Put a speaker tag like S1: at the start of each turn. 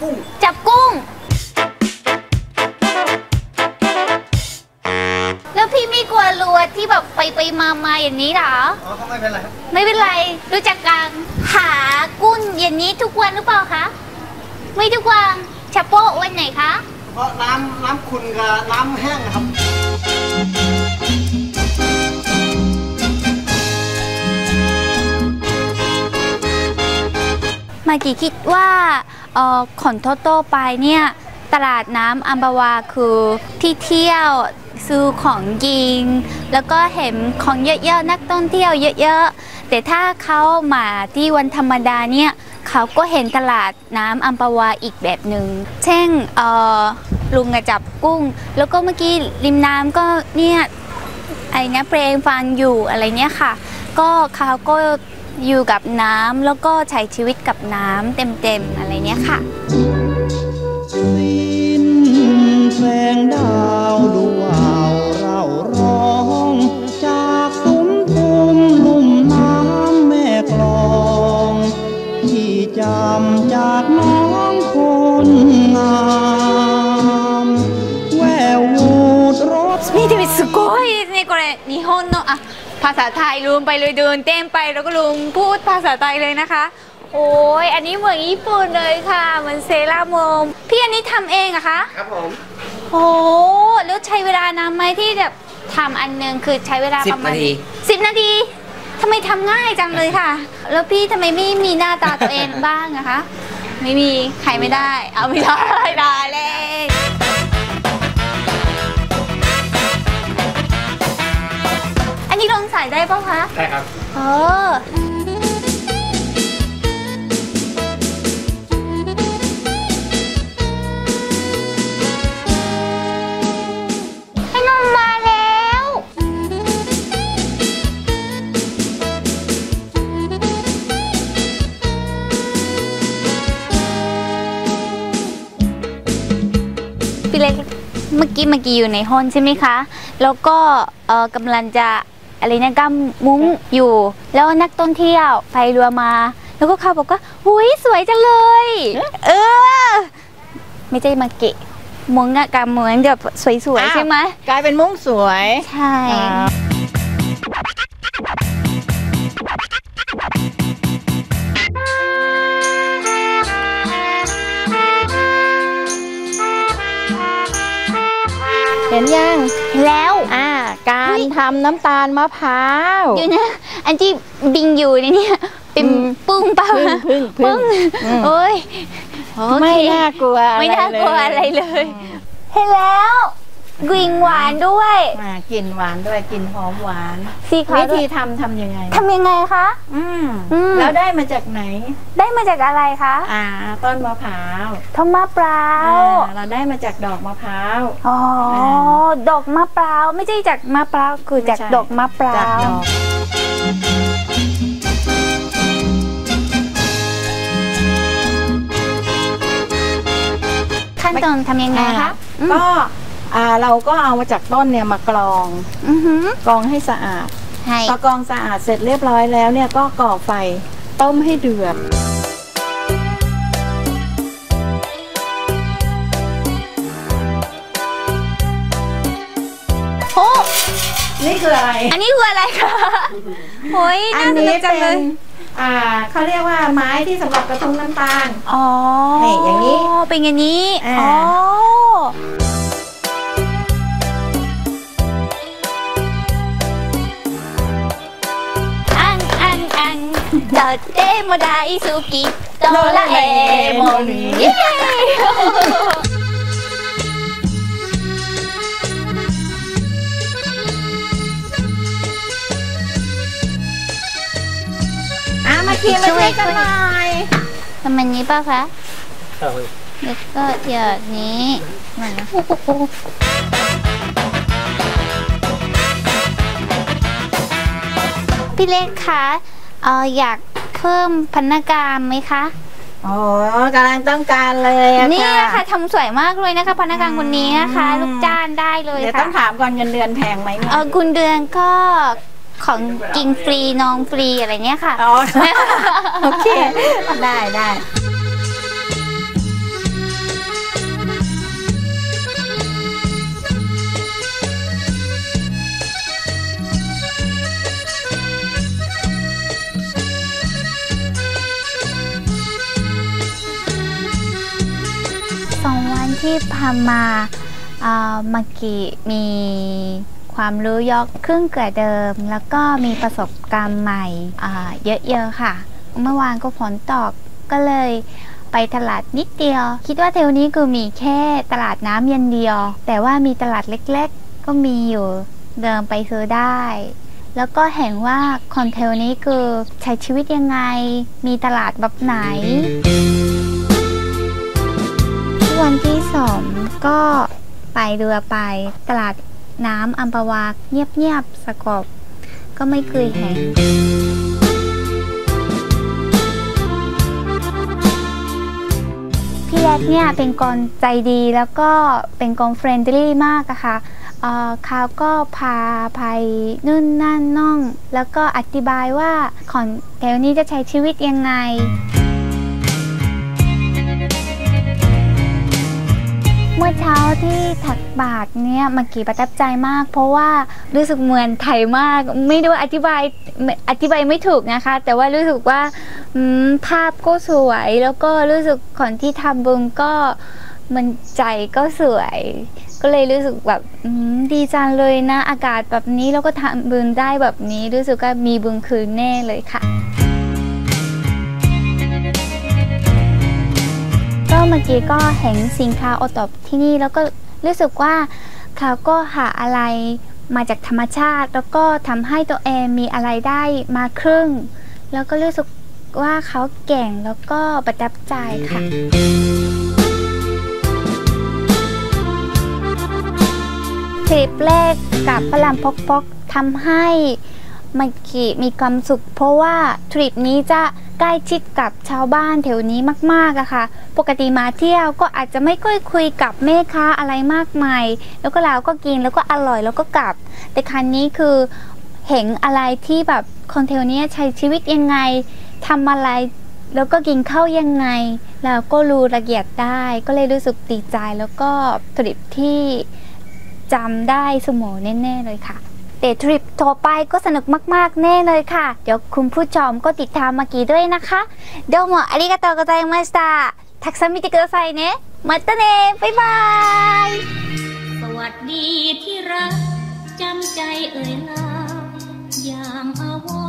S1: กุ้ง
S2: จับกุ้ง แล้วพี่ไม่กลัวรัวที่แบบไปไปมามาอย่างนี้เหรอ
S1: อ๋อเขาไม่เป็นไรครับ
S2: ไม่เป็นไร รู้จักกันหากุ้งอย่างนี้ทุกวันหรือเปล่าคะ ไม่ทุกวันเฉพาะวันไหนคะ
S1: เพราะน้ำน้ำขุ่นกับน้ำแห้งนะครับ
S2: มากี่คิดว่าเอ่อ ขอนโตโตไปเนี่ยตลาดน้ำอัมบาวาคือที่เที่ยวซื้อของกินแล้วก็เห็นของเยอะๆนักท่องเที่ยวเยอะๆ แต่ถ้าเขามาที่วันธรรมดาเนี่ยเขาก็เห็นตลาดน้ำอัมพวาอีกแบบหนึ่งเช่นเออลุงอะจับกุ้ง แล้วก็เมื่อกี้ริมน้ำก็เนี่ยไอ้เนี้ยเพลงฟังอยู่อะไรเนี่ยค่ะ ก็เขาก็ อยู่กับน้ำแล้วก็ใช้ชีวิตกับน้ำเต็มๆอะไรเนี้ยค่ะ
S3: สิ้นแสงดาวดวงเราร้องจากตุ้มตุ้มลุ่มน้ำแม่กลองที่จำจากน้องคนงามแวววูดรถ
S2: มีที่สุโก いですねこれ日本のあภาษาไทยลืมไปเลยเดินเต้นไปแล้วก็ลืมพูดภาษาไทยเลยนะคะ โอ้ยอันนี้เหมือนญี่ปุ่นเลยค่ะเหมือนเซราโมมพี่อันนี้ทำเองอะคะ
S1: ครับผม
S2: โอ้แล้วใช้เวลานานไหมที่แบบทำอันหนึงคือใช้เวลาประมาณ
S4: 10นาที
S2: สิบนาทีทำไมทำง่ายจังเลยค่ะ แล้วพี่ทำไมไม่มีหน้าตาตัวเองบ้างอะคะ ไม่มีใครไม่ได้ เอาไม่ได้ได้เลย นนี้ลงใส่ได้ปะคะ
S1: ได้ครับ
S2: เออให้นมมาแล้วพี่เล็กเมื่อกี้เมื่อกี้อยู่ในห้องใช่ไหมคะ แล้วก็เอ่อกำลังจะ อะไรนะกำมุ้งอยู่ แล้วนักท่องเที่ยวไปเรือมา แล้วก็เขาบอกว่าหุยสวยจังเลย เออ ไม่ใช่มาเกะ มุ้งอะกำเหมือนแบบสวยๆใช่ไหม
S5: กลายเป็นมุ้งสวย
S2: ใช่
S5: เห็นยัง
S2: แล้ว
S5: อ่า การ
S2: อุ๊ย
S5: ทำน้ำตาลมะพร้าว
S2: เดี๋ยวนะ อันที่บิงอยู่ในเนี่ยเป็น
S5: อืม
S2: ปุ้งเปล่า
S5: พึ่งพึ่งพึ่งอืม
S2: โอ้ยโอเค
S5: ไม่น่ากลัวอะไร
S2: ไม่น่ากลัวอะไร
S5: เลย
S2: เลยเห็นแล้ว กลิ่นหวานด้วย
S5: อ่ากลิ่นหวานด้วยกลิ่นหอมหวาน
S2: สีขาว
S5: วิ
S2: ด้ว
S5: ธี
S2: ย
S5: ทำทำยังไง
S2: ทำยังไงคะ
S5: อืม
S2: อืม
S5: แล้วได้มาจากไหน
S2: ได้มาจากอะไรคะ
S5: อ่า ต้นมะพร้าว
S2: ทอมมะพร้าว
S5: อ่าเราได้มาจากดอกมะพร้าว
S2: อ๋ออาดอกมะพร้าวไม่ใช่จากมะพร้าวคือจาก
S5: ไม่ใช่
S2: ดอกมะพร้า
S5: จาก
S2: ว
S5: ดอก
S2: ขั้นตอนทำยังไงคะอืม
S5: ก็อ่า เราก็เอามาจากต้นเนี่ยมากรอง
S2: อือหือก
S5: รองให้สะอาด
S2: ให้
S5: พอกรองสะอาดเสร็จเรียบร้อยแล้วเนี่ยก็ก่อไฟต้มให้เดือด
S2: โอ้
S5: นี่คืออะไร
S2: อันนี้คืออะไรคะโอ้ย
S5: อั
S2: น่านสนุ
S5: นี้
S2: กจัง
S5: เป็
S2: เล
S5: น
S2: ย
S5: อ่าเขาเรียกว่าไม้ที่สำหรับกระทุ้งน้ำตาล
S2: อ๋อ
S5: นี่อย่างนี้
S2: เป็นอย่างนี้
S5: อ่า
S2: อ๋ออั งเดอเดโมไดสุกิโดราเอมอนเย้
S5: อะมาคีมาช่วยกันหน่อย
S2: ทำมันนี้ป่ะคะแล้วก็อย่างนี้โอ้โหพี่เล็กคะ เอออยากเพิ่มพนักงานไหมคะ
S5: โอ้กำลังต้องการเลยอะ
S2: นี่
S5: ค่ะ
S2: นะคะทำสวยมากเลยนะคะ พนักงานคนนี้นะคะ
S5: อืม
S2: ลูกจ้างได้เลย
S5: เดี๋ยวต้
S2: ค่ะ
S5: องถามก่อนเงินเดือนแพงไหมเนี่ย
S2: เออคุณเดือนก็ของกินฟรีนองฟรีอะไรเนี้ยค่ะ
S5: อ๋อ โอเค ได้ได้
S2: พามาเอ่อมากีมีความรู้ยอะขึ้นกว่าเดิม แล้วก็มีประสบการณ์ใหม่เยอะๆค่ะ เมื่อวานก็ฝนตกก็เลยไปตลาดนิดเดียว คิดว่าแถวนี้คือมีแค่ตลาดน้ำเย็นเดียว แต่ว่ามีตลาดเล็กๆ ก็มีอยู่เดินไปซื้อได้ แล้วก็เห็นว่าคอนแถวนี้คือใช้ชีวิตยังไง มีตลาดแบบไหน วันที่สองก็ไปเรือไปตลาดน้ำอัมพวาเงียบๆสกบก็ไม่เคยเห็นพี่แรดเนี่ยเป็นคนใจดีแล้วก็เป็นคนเฟรนด์ลี่มากอะค่ะเอ่อเขาก็พาไปนู่นนั่นน่อง แล้วก็อธิบายว่าของแถวนี้จะใช้ชีวิตยังไง เมื่อเช้าที่ถักบาทเนี่ยมากี่ประทับใจมาก เพราะว่ารู้สึกเหมือนไทยมาก ไม่รู้อธิบายอธิบายไม่ถูกนะคะ แต่ว่ารู้สึกว่าภาพก็สวยแล้วก็รู้สึกคนที่ทำบุญก็มันใจก็สวย ก็เลยรู้สึกแบบดีจังเลยนะ อากาศแบบนี้แล้วก็ทำบุญได้แบบนี้รู้สึกว่ามีบุญคืนแน่เลยค่ะ เมื่อกี้ก็เห็นสินค้าโอตบที่นี่แล้วก็รู้สึกว่าเขาก็หาอะไรมาจากธรรมชาติ แล้วก็ทำให้ตัวเองมีอะไรได้มาครึ่ง แล้วก็รู้สึกว่าเขาเก่งแล้วก็ประทับใจค่ะทริปแรกกับพลัมพกพกทำให้ มากิมีความสุข เพราะว่าทริปนี้จะใกล้ชิดกับชาวบ้านแถวนี้มากๆอะค่ะ ปกติมาเที่ยวก็อาจจะไม่ค่อยคุยกับแม่ค้าอะไรมากมาย แล้วก็เราก็กินแล้วก็อร่อยแล้วก็กลับ แต่ครั้งนี้คือเห็นอะไรที่แบบคนแถวนี้ใช้ชีวิตยังไงทำอะไรแล้วก็กินข้าวยังไงแล้วก็รู้ละเอียดได้ ก็เลยรู้สึกดีใจแล้วก็ทริปที่จำได้สมอแน่ ๆ เลยค่ะ ดทริปต่อไปก็สนุกมากๆแน่เลยค่ะ เดี๋ยวคุณผู้ชมก็ติดตามมากี้ด้วยนะคะどうもありがとうございましたรくさん見てくださいねまたねバイバイ
S4: สวัสดีที่รักจำใจเอ่ยลาอย่างอาว